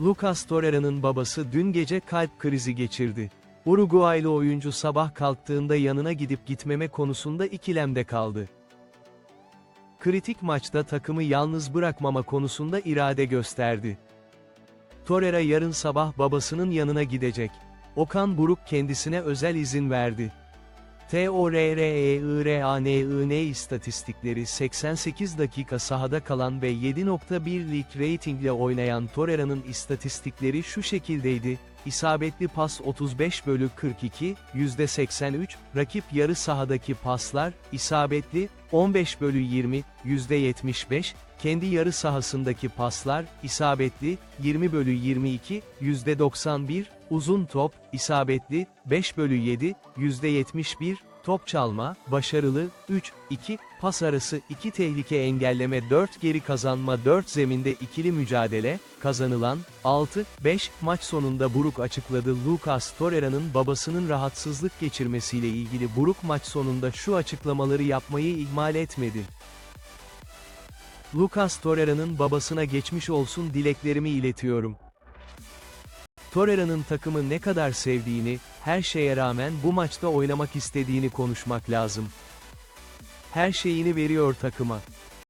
Lucas Torreira'nın babası dün gece kalp krizi geçirdi. Uruguaylı oyuncu sabah kalktığında yanına gidip gitmeme konusunda ikilemde kaldı. Kritik maçta takımı yalnız bırakmama konusunda irade gösterdi. Torreira yarın sabah babasının yanına gidecek. Okan Buruk kendisine özel izin verdi. TORREIRANIN istatistikleri 88 dakika sahada kalan ve 7.1 lig reytingle oynayan Torreira'nın istatistikleri şu şekildeydi, İsabetli pas 35 bölü 42, %83, rakip yarı sahadaki paslar, isabetli, 15 bölü 20, %75, kendi yarı sahasındaki paslar, isabetli, 20 bölü 22, %91, uzun top, isabetli, 5 bölü 7, %71, top çalma, başarılı, 3, 2, pas arası 2 tehlike engelleme 4 geri kazanma 4 zeminde ikili mücadele, kazanılan, 6, 5, maç sonunda Buruk açıkladı Lucas Torreira'nın babasının rahatsızlık geçirmesiyle ilgili Buruk maç sonunda şu açıklamaları yapmayı ihmal etmedi. Lucas Torreira'nın babasına geçmiş olsun dileklerimi iletiyorum. Torreira'nın takımı ne kadar sevdiğini, her şeye rağmen bu maçta oynamak istediğini konuşmak lazım. Her şeyini veriyor takıma.